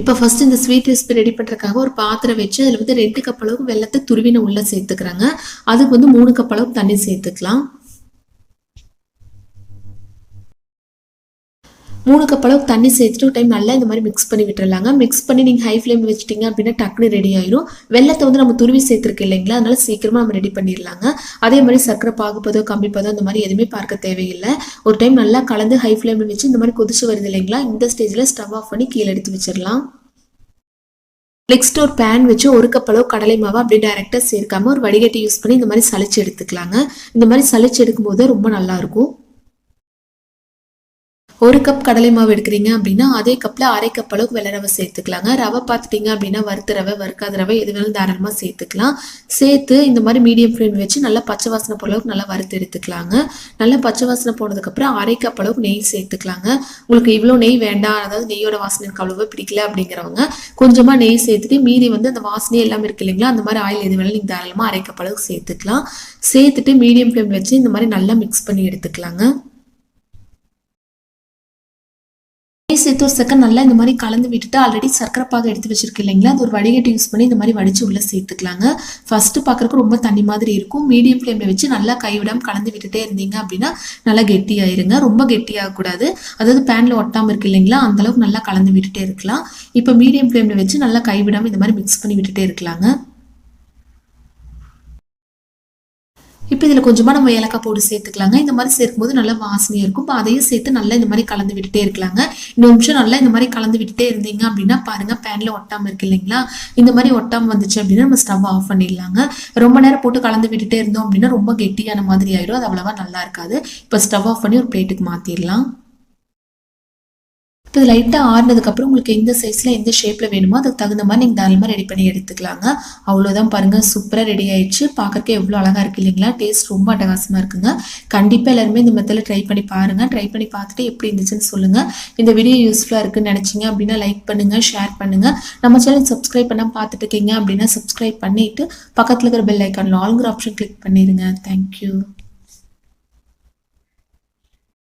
இப்போ ஃபர்ஸ்ட் இந்த sweet recipe ready பண்ணுறதுக்காக ஒரு பாத்திரம் வச்சு அதில் வந்து ரெண்டு கப் அளவுக்கு வெள்ளத்தை துருவின உள்ளே சேர்த்துக்கிறாங்க. அதுக்கு வந்து மூணு கப் அளவுக்கு தண்ணி சேர்த்துக்கலாம். மூணு கப் அளவுக்கு தண்ணி சேர்த்துட்டு ஒரு டைம் நல்லா இந்த மாதிரி மிக்ஸ் பண்ணி விட்டுறலாங்க. மிக்ஸ் பண்ணி நீங்கள் ஹை ஃப்ளேம் வச்சிட்டிங்க அப்படின்னா டக்குனு ரெடி ஆயிரும். வெள்ளத்தை வந்து நம்ம துருவி சேர்த்துருக்கு இல்லைங்களா? அதனால சீக்கிரமாக நம்ம ரெடி பண்ணிடலாங்க. அதே மாதிரி சர்க்கரை பாகுப்பதோ கம்பிப்பதோ அந்த மாதிரி எதுவுமே பார்க்க தேவையில்லை. ஒரு டைம் நல்லா கலந்து ஹை ஃப்ளேமில் வச்சு இந்த மாதிரி கொதிச்சு வருது இல்லைங்களா? இந்த ஸ்டேஜில் ஸ்டவ் ஆஃப் பண்ணி கீழே எடுத்து வச்சிடலாம். நெக்ஸ்ட் ஒரு பேன் வச்சு ஒரு கப் அளவு கடலை மாவை அப்படியே டைரெக்டாக சேர்க்காம ஒரு வடிகட்டி யூஸ் பண்ணி இந்த மாதிரி சளிச்சு எடுத்துக்கலாங்க. இந்த மாதிரி சளிச்சு எடுக்கும்போது ரொம்ப நல்லாயிருக்கும் ஒரு கப் கடலை மாவு எடுக்கிறீங்க அப்படின்னா அதே கப்பில் அரை கப் அளவுக்கு வெள்ளை ரவை சேர்த்துக்கலாங்க. ரவை பார்த்துட்டிங்க அப்படின்னா வறுத்த ரவை வறுக்காத ரவை எது வேணாலும் தாராளமாக சேர்த்துக்கலாம். சேர்த்து இந்த மாதிரி மீடியம் ஃப்ளேம் வச்சு நல்லா பச்சை வாசனை போல அளவுக்கு நல்லா வறுத்து எடுத்துக்கலாங்க. நல்லா பச்சை வாசனை போனதுக்கப்புறம் அரை கப் அளவுக்கு நெய் சேர்த்துக்கலாங்க. உங்களுக்கு இவ்வளோ நெய் வேண்டாம். அதாவது நெய்யோட வாசனை எனக்கு அவ்வளோவா பிடிக்கல அப்படிங்கிறவங்க கொஞ்சமாக நெய் சேர்த்துட்டு மீதி வந்து அந்த வாசனையே எல்லாம் இருக்கு இல்லைங்களா அந்த மாதிரி ஆயில் எது வேணாலும் நீங்கள் தாராளமாக அரை கப் அளவுக்கு சேர்த்துக்கலாம். சேர்த்துட்டு மீடியம் ஃப்ளேம் வச்சு இந்த மாதிரி நல்லா மிக்ஸ் பண்ணி எடுத்துக்கலாங்க. சேர்த்து ஒரு செகண்ட் நல்லா இந்த மாதிரி கலந்து விட்டுட்டு ஆல்ரெடி சர்க்கரை பாக எடுத்து வச்சிருக்கு இல்லைங்களா? அது ஒரு வடிகட்டி யூஸ் பண்ணி இந்த மாதிரி வடிச்சு உள்ள சேர்த்துக்கலாங்க. ஃபர்ஸ்ட் பார்க்குறக்கு ரொம்ப தண்ணி மாதிரி இருக்கும். மீடியம் ஃப்ளேமில் வச்சு நல்லா கைவிடாம கலந்து விட்டுட்டே இருந்தீங்க அப்படின்னா நல்லா கெட்டியாயிருங்க. ரொம்ப கெட்டியாகக்கூடாது. அதாவது பேனில் ஒட்டாமல் இருக்கு இல்லைங்களா? அந்த அளவுக்கு நல்லா கலந்து விட்டுட்டே இருக்கலாம். இப்போ மீடியம் ஃப்ளேமில் வச்சு நல்லா கைவிடாம இந்த மாதிரி மிக்ஸ் பண்ணி விட்டுட்டே இருக்கலாங்க. இப்போ இதில் கொஞ்சமாக நம்ம ஏலக்காய் போட்டு சேர்த்துக்கலாங்க. இந்த மாதிரி சேர்க்கும்போது நல்லா வாசனையாக இருக்கும். இப்போ அதையும் சேர்த்து நல்லா இந்த மாதிரி கலந்து விட்டுட்டே இருக்கலாங்க. இன்னும் நிமிஷம் நல்லா இந்த மாதிரி கலந்து விட்டுட்டே இருந்தீங்க அப்படின்னா பாருங்கள் பேனில் ஒட்டாமல் இருக்கு இல்லைங்களா? இந்த மாதிரி ஒட்டாமல் வந்துச்சு அப்படின்னா நம்ம ஸ்டவ் ஆஃப் பண்ணிடலாங்க. ரொம்ப நேரம் போட்டு கலந்து விட்டுட்டே இருந்தோம் அப்படின்னா ரொம்ப கெட்டியான மாதிரி ஆயிடும். அது அவ்வளோவா நல்லா இருக்காது. இப்போ ஸ்டவ் ஆஃப் பண்ணி ஒரு பிளேட்டுக்கு மாற்றிடலாம் இது லைட்டாக ஆறுனதுக்கப்புறம் உங்களுக்கு எந்த சைஸில் எந்த ஷேப்பில் வேணுமோ அதுக்கு தகுந்த மாதிரி நீங்கள் தாராளமாக ரெடி பண்ணி எடுத்துக்கலாங்க. அவ்வளோதான் பாருங்கள் சூப்பராக ரெடி ஆயிடுச்சு. பார்க்கறக்கே எவ்வளோ அழகாக இருக்குது இல்லைங்களா? டேஸ்ட் ரொம்ப அட்டகாசமாக இருக்குங்க. கண்டிப்பாக எல்லாருமே இந்த மெத்தடில் ட்ரை பண்ணி பாருங்கள் ட்ரை பண்ணி பார்த்துட்டு எப்படி இருந்துச்சுன்னு சொல்லுங்கள் இந்த வீடியோ யூஸ்ஃபுல்லாக இருக்குன்னு நினச்சிங்க அப்படின்னா லைக் பண்ணுங்கள் ஷேர் பண்ணுங்கள் நம்ம சேனல் சப்ஸ்கிரைப் பண்ணால் பார்த்துட்டு இருக்கீங்க அப்படின்னா சப்ஸ்கிரைப் பண்ணிவிட்டு பக்கத்தில் இருக்கிற பெல் ஐக்கான் ஆல்ங்கிற ஆப்ஷன் கிளிக் பண்ணிடுங்க தேங்க்யூ